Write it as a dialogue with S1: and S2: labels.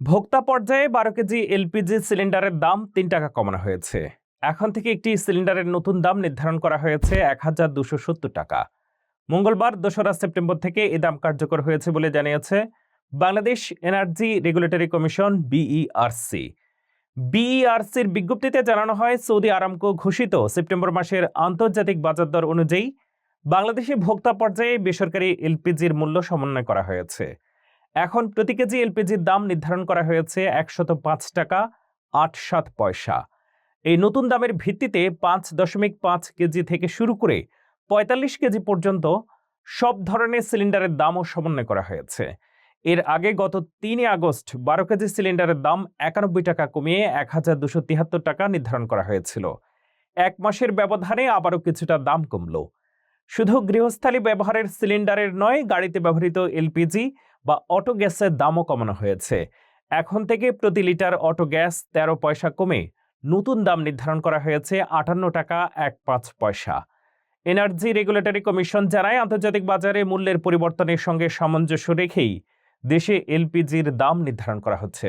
S1: ভোক্তা পর্যায়ে বারো কেজি এলপিজি সিলিন্ডারের দাম তিন টাকা কমানো হয়েছে। এখন থেকে একটি সিলিন্ডারের নতুন দাম নির্ধারণ করা হয়েছে এক হাজার দুশো সত্তর টাকা। মঙ্গলবার, দোসরা সেপ্টেম্বর থেকে এ দাম কার্যকর হয়েছে বলে জানিয়েছে Bangladesh energy regulatory commission BERC. বিইআরসির বিজ্ঞপ্তিতে জানানো হয়, সৌদি আরামকো ঘোষিত সেপ্টেম্বর মাসের আন্তর্জাতিক বাজার দর অনুযায়ী বাংলাদেশে ভোক্তা পর্যায়ে বেসরকারি এলপিজির মূল্য সমন্বয় করা হয়েছে। এখন প্রতি কেজি এলপিজির দাম নির্ধারণ করা হয়েছে একশত পাঁচ টাকা, আট সাত পয়সা। এই নতুন দামের ভিত্তিতে পাঁচ দশমিক পাঁচ কেজি থেকে শুরু করে পঁয়তাল্লিশ কেজি পর্যন্ত সব ধরনের সিলিন্ডারের দামও সমন্বয় করা হয়েছে। এর আগে গত তিনই আগস্ট বারো কেজি সিলিন্ডারের দাম একানব্বই টাকা কমিয়ে এক হাজার দুশো তিয়াত্তর টাকা নির্ধারণ করা হয়েছিল। এক মাসের ব্যবধানে আবারও কিছুটা দাম কমল। শুধু গৃহস্থালী ব্যবহারের সিলিন্ডারের নয়, গাড়িতে ব্যবহৃত এলপিজি বা অটো গ্যাসের দামও কমানো হয়েছে। এখন থেকে প্রতি লিটার অটো গ্যাস তেরো পয়সা কমে নতুন দাম নির্ধারণ করা হয়েছে আটান্ন টাকা এক পাঁচ পয়সা। এনার্জি রেগুলেটরি কমিশন জানায়, আন্তর্জাতিক বাজারে মূল্যের পরিবর্তনের সঙ্গে সামঞ্জস্য রেখেই দেশে এলপিজির দাম নির্ধারণ করা হচ্ছে।